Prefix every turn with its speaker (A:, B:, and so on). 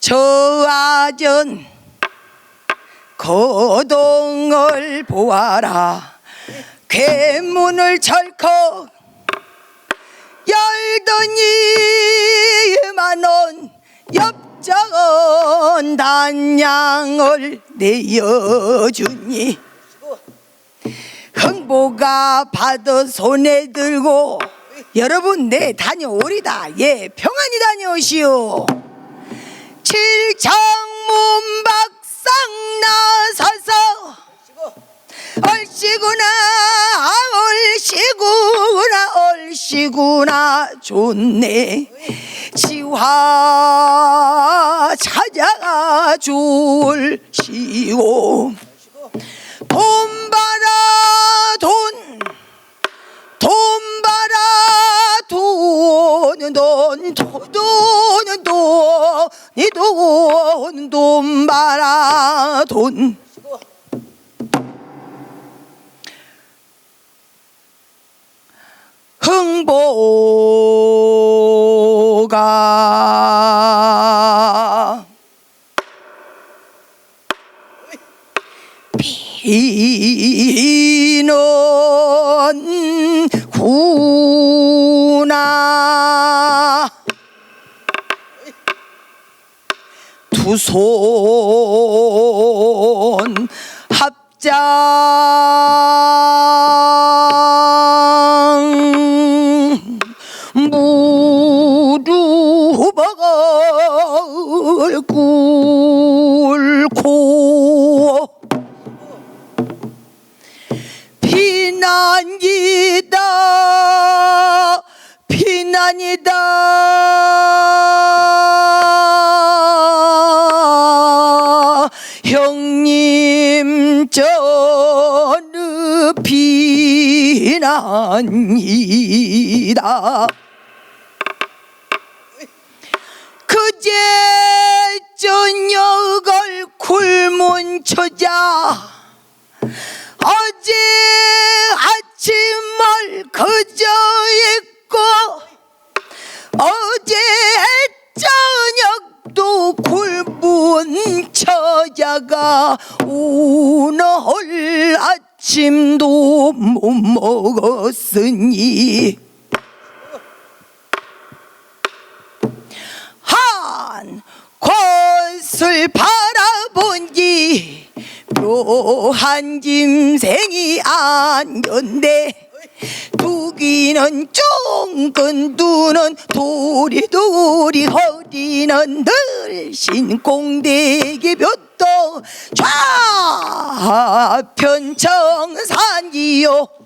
A: 저 아전 거동을 보아라. 괴문을 철컥 열더니 만원 엽전 단양을 내어주니 흥보가 받아 손에 들고 여러분 내 다녀오리다. 예 평안히 다녀오시오. 칠창문 박상 나서서 얼씨구나 얼씨구나 얼씨구나 좋네. 지화 찾아가 줄시오 돈은 돈이 돈, 돈 받아 돈. 흥보가 비는 구 두손 합장. 무릎을 꿇고 비난이다 비난이다 형님 저는 비난이다. 그제 저녁을 굶은 처자 어제 아침을 그저 입고 어제 저녁도 굶은 처 자가 오늘 아침도 못 먹었으니. 한 곳을 바라본지 묘한 짐승이 안겼네. 두기는 쫑근 두는 도리도리 허리는 늘신 공대기 볕 도 좌편 청산이요